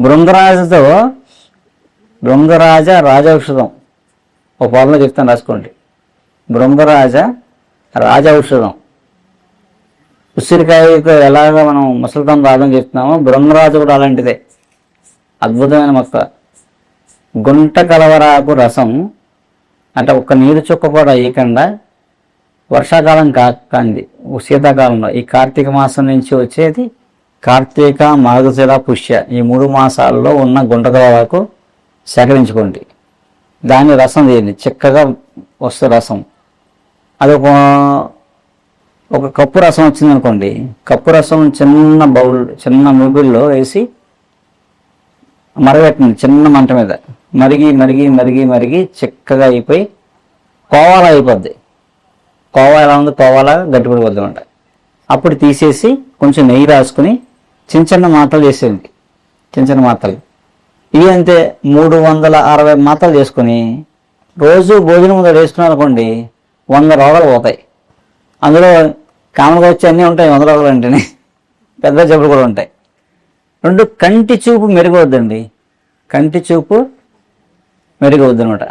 బృంగరాజుతో బృంగరాజ రాజౌషధం. ఒక పొలంలో చెప్తాను రాసుకోండి. బృంగరాజ రాజౌషధం. ఉసిరికాయతో ఎలాగ మనం ముసలితం రాదని చెప్తున్నామో బృంగరాజు కూడా అలాంటిదే. అద్భుతమైన మొక్క. గుంట కలవరాకు రసం అంటే ఒక్క నీరు చుక్క కూడా వేయకుండా వర్షాకాలం కా కాంది శీతాకాలంలో. ఈ కార్తీక మాసం నుంచి వచ్చేది కార్తీక మార్గశిర పుష్య ఈ మూడు మాసాల్లో ఉన్న గుంటకలవరకు సేకరించుకోండి. దాని రసం తీయండి చిక్కగా వస్తే రసం. అది ఒక ఒక కప్పు రసం వచ్చింది అనుకోండి కప్పు రసం చిన్న బౌల్ చిన్న ముగుల్లో వేసి మరగెట్టండి చిన్న మంట మీద. మరిగి మరిగి మరిగి మరిగి చిక్కగా అయిపోయి కోవాల అయిపోద్ది. కోవా ఎలా ఉంది కోవాలా గట్టిపడిపోద్ది అంట. అప్పుడు తీసేసి కొంచెం నెయ్యి రాసుకుని చిన్న చిన్న మాటలు చేసేయండి చిన్న చిన్న మాటలు. ఇవి అంతే మూడు వందల అరవై మాటలు చేసుకొని రోజు భోజనం ముందు వేసుకున్నారు అనుకోండి వంద రోగాలు పోతాయి. అందులో కామన్గా వచ్చి అన్నీ ఉంటాయి వంద రోగాలు అంటేనే. పెద్ద జబ్బులు కూడా ఉంటాయి. రెండు కంటి చూపు మెరుగవద్దండి. కంటి చూపు మెరుగవద్దు అనమాట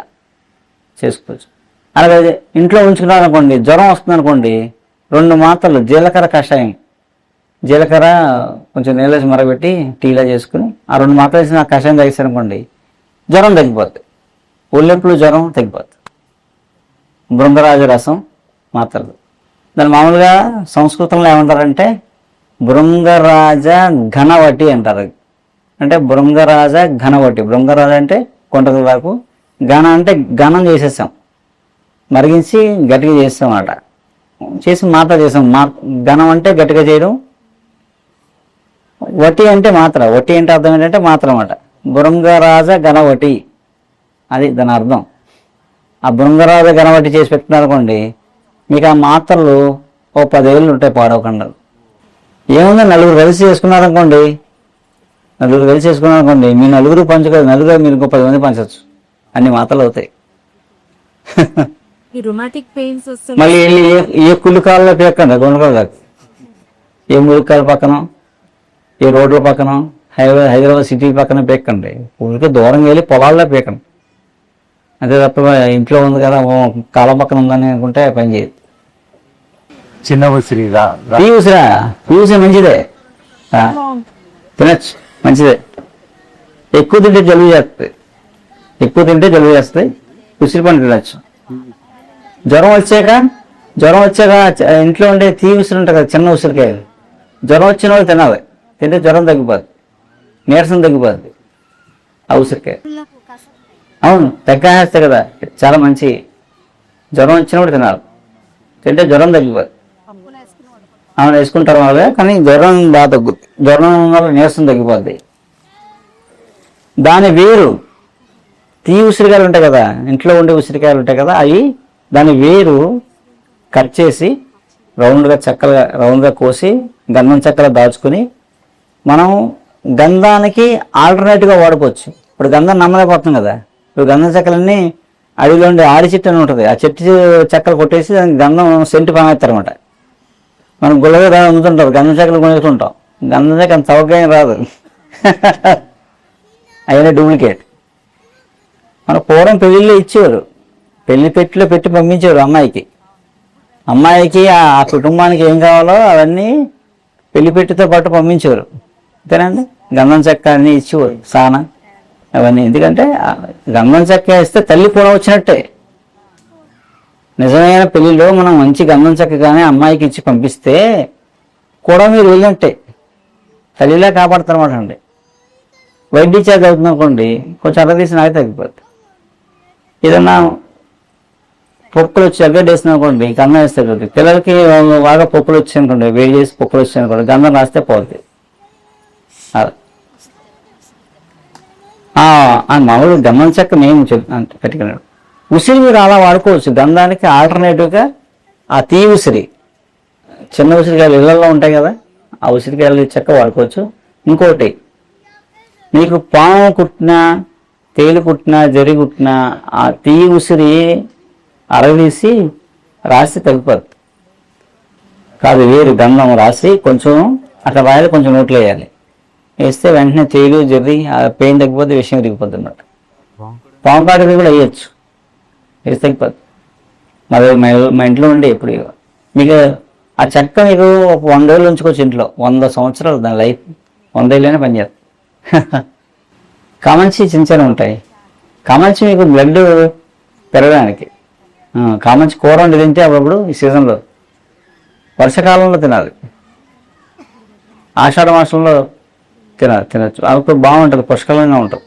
చేసుకోవచ్చు. అలాగే ఇంట్లో ఉంచుకున్నారనుకోండి జ్వరం వస్తుంది అనుకోండి రెండు మాత్రలు జీలకర్ర కషాయం. జీలకర్ర కొంచెం నీళ్ళేసి మరగబెట్టి టీలా చేసుకుని ఆ రెండు మాటలు వేసి ఆ కషాయం తాగేసారు అనుకోండి జ్వరం తగ్గిపోద్ది. ఒళ్ళెంపులు జ్వరం తగ్గిపోద్ది. బృంగరాజు రసం మాత్రలు. దాన్ని మామూలుగా సంస్కృతంలో ఏమంటారంటే బృంగరాజ ఘనవటి అంటారు. అంటే బృంగరాజ ఘనవటి. బృంగరాజ అంటే కొంటకు ఘన అంటే ఘనం చేసేసాం మరిగించి గట్టిగా చేస్తాం అన్నమాట. చేసి మాత్ర చేసాం మా ఘనం అంటే గట్టిగా చేయడం వటి అంటే మాత్ర వటి అంటే అర్థం ఏంటంటే మాత్ర అన్నమాట బృంగరాజ ఘనవటి. అది దాని అర్థం. ఆ బృంగరాజ ఘనవటి చేసి పెట్టుకున్నారు అనుకోండి మీకు ఆ మాత్రలు ఓ పదేళ్ళు ఉంటాయి పాడవకుండా. ఏముంది నలుగురు కలిసి చేసుకున్నారనుకోండి నలుగురు కలిసి చేసుకున్నారనుకోండి మీ నలుగురు పంచుకోదు నలుగురు మీరు ఇంకో పది మంది పంచవచ్చు అన్ని మాత్రలు అవుతాయి. మళ్ళీ ఏ ఏ కులికాలలో పేకండి గుండకాల ఏ ములికాల పక్కన? ఏ రోడ్ల పక్కన హైవే హైదరాబాద్ సిటీ పక్కన పేకండి ఊరికి దూరం వెళ్ళి పొలాల్లో పేకండి. అంతే తప్ప ఇంట్లో ఉంది కదా కాలం పక్కన ఉందని అనుకుంటే పని చేయదు. చిన్న ఉసిరి రా రా- పీయూసిరా పీయూసి మంచిదే. తినచ్చు. మంచిదే. ఎక్కువ తింటే జలుబు చేస్తుంది. ఎక్కువ తింటే జలుబు చేస్తుంది. ఉసిరి పండు తినచ్చు. జ్వరం వచ్చాక జ్వరం వచ్చాక ఇంట్లో ఉండే తీ ఉసిరి ఉంటాయి కదా చిన్న ఉసిరికాయలు. జ్వరం వచ్చిన వాళ్ళు తినాలి. తింటే జ్వరం తగ్గిపోద్ది. నీరసం తగ్గిపోద్ది. ఆ ఉసిరికాయ అవును తగ్గేస్తాయి కదా చాలా మంచి జ్వరం వచ్చినప్పుడు తినాలి. తింటే జ్వరం తగ్గిపోద్ది. అవును వేసుకుంటారు వాళ్ళే కానీ జ్వరం బాగా తగ్గుద్ది జ్వరం వల్ల నీరసం తగ్గిపోద్ది. దాని వేరు. తీ ఉసిరికాయలు ఉంటాయి కదా ఇంట్లో ఉండే ఉసిరికాయలు ఉంటాయి కదా అవి దాని వేరు కట్ చేసి రౌండ్గా చక్కగా రౌండ్గా కోసి గంధం చక్కగా దాచుకుని మనం గంధానికి ఆల్టర్నేట్గా వాడుకోవచ్చు. ఇప్పుడు గంధం నమ్మలేకపోతున్నాం కదా. ఇప్పుడు గంధం చెక్కలన్నీ అడవిలో ఉండే ఆడి చెట్టు అని ఉంటుంది. ఆ చెట్టు చెక్కలు కొట్టేసి దానికి గంధం సెంటు పామేస్తారనమాట మనం గుల్లగా అమ్ముతుంటారు గంధం చెక్కలు కొనేస్తుంటాం. గంధం చెక్క అంత రాదు. అయినా డూప్లికేట్ మన పూర్వం పెళ్ళిళ్ళు ఇచ్చేవారు. పెళ్ళి పెట్టిలో పెట్టి పంపించేవారు అమ్మాయికి. అమ్మాయికి ఆ కుటుంబానికి ఏం కావాలో అవన్నీ పెళ్ళి పెట్టితో పాటు పంపించేవారు. అంతేనండి? గంధం చెక్క అన్నీ ఇచ్చేవారు సాన అవన్నీ. ఎందుకంటే గంధం చెక్క వేస్తే తల్లి కూడా వచ్చినట్టే. నిజమైన పెళ్ళిలో మనం మంచి గంధం చెక్క కానీ అమ్మాయికి ఇచ్చి పంపిస్తే కూడా మీరు వెళ్ళినట్టే. తల్లిలా కాపాడుతారన్నమాట అండి. వైద్య చేత అవుతుందనుకోండి కొంచెం అర తీసి తగ్గిపోతుంది తగ్గిపోద్ది. ఏదన్నా పొక్కులు వచ్చి అగ్గడేసిన అనుకోండి గంధం వేస్తే పిల్లలకి బాగా పొక్కులు వచ్చాయి అనుకోండి వేడి చేసి పొక్కులు వచ్చాయి అనుకోండి గంధం రాస్తే పోద్ది. మామూలు గమనం చెక్క మేము పెట్టుకున్నాడు. ఉసిరి మీరు అలా వాడుకోవచ్చు. గంధానికి ఆల్టర్నేటివ్గా ఆ తీ ఉసిరి. చిన్న ఉసిరికాయలు ఇళ్ళలో ఉంటాయి కదా ఆ ఉసిరికాయలు చెక్క వాడుకోవచ్చు. ఇంకోటి మీకు పాము కుట్టినా తేలు కుట్టినా జరి కుట్టినా ఆ తీ ఉసిరి అరవేసి రాసి తగ్గిపోద్ది కాదు వేరు గంధం రాసి కొంచెం అట్లా రాయాలి కొంచెం నోట్లో వేయాలి. వేస్తే వెంటనే తేలు జర్రి ఆ పెయిన్ తగ్గిపోతే విషయం విరిగిపోద్ది అనమాట పాము కూడా వేయచ్చు. వేసి తగ్గిపోద్ది మరి మా మా ఇంట్లో ఉండే ఎప్పుడు మీకు ఆ చెక్క మీకు ఒక వంద ఏళ్ళు ఉంచుకోవచ్చు ఇంట్లో. వంద సంవత్సరాలు దాని లైఫ్. వంద ఏళ్ళైనా పనిచేస్తుంది కామంచి చిన్న చిన్న ఉంటాయి. కామంచి మీకు బ్లడ్ పెరగడానికి. కామంచి కూర వండి తింటే అప్పుడప్పుడు ఈ సీజన్లో. వర్షాకాలంలో తినాలి. ఆషాఢ మాసంలో తిన తినచ్చు. అప్పుడు బాగుంటుంది పుష్కలంగా ఉంటుంది.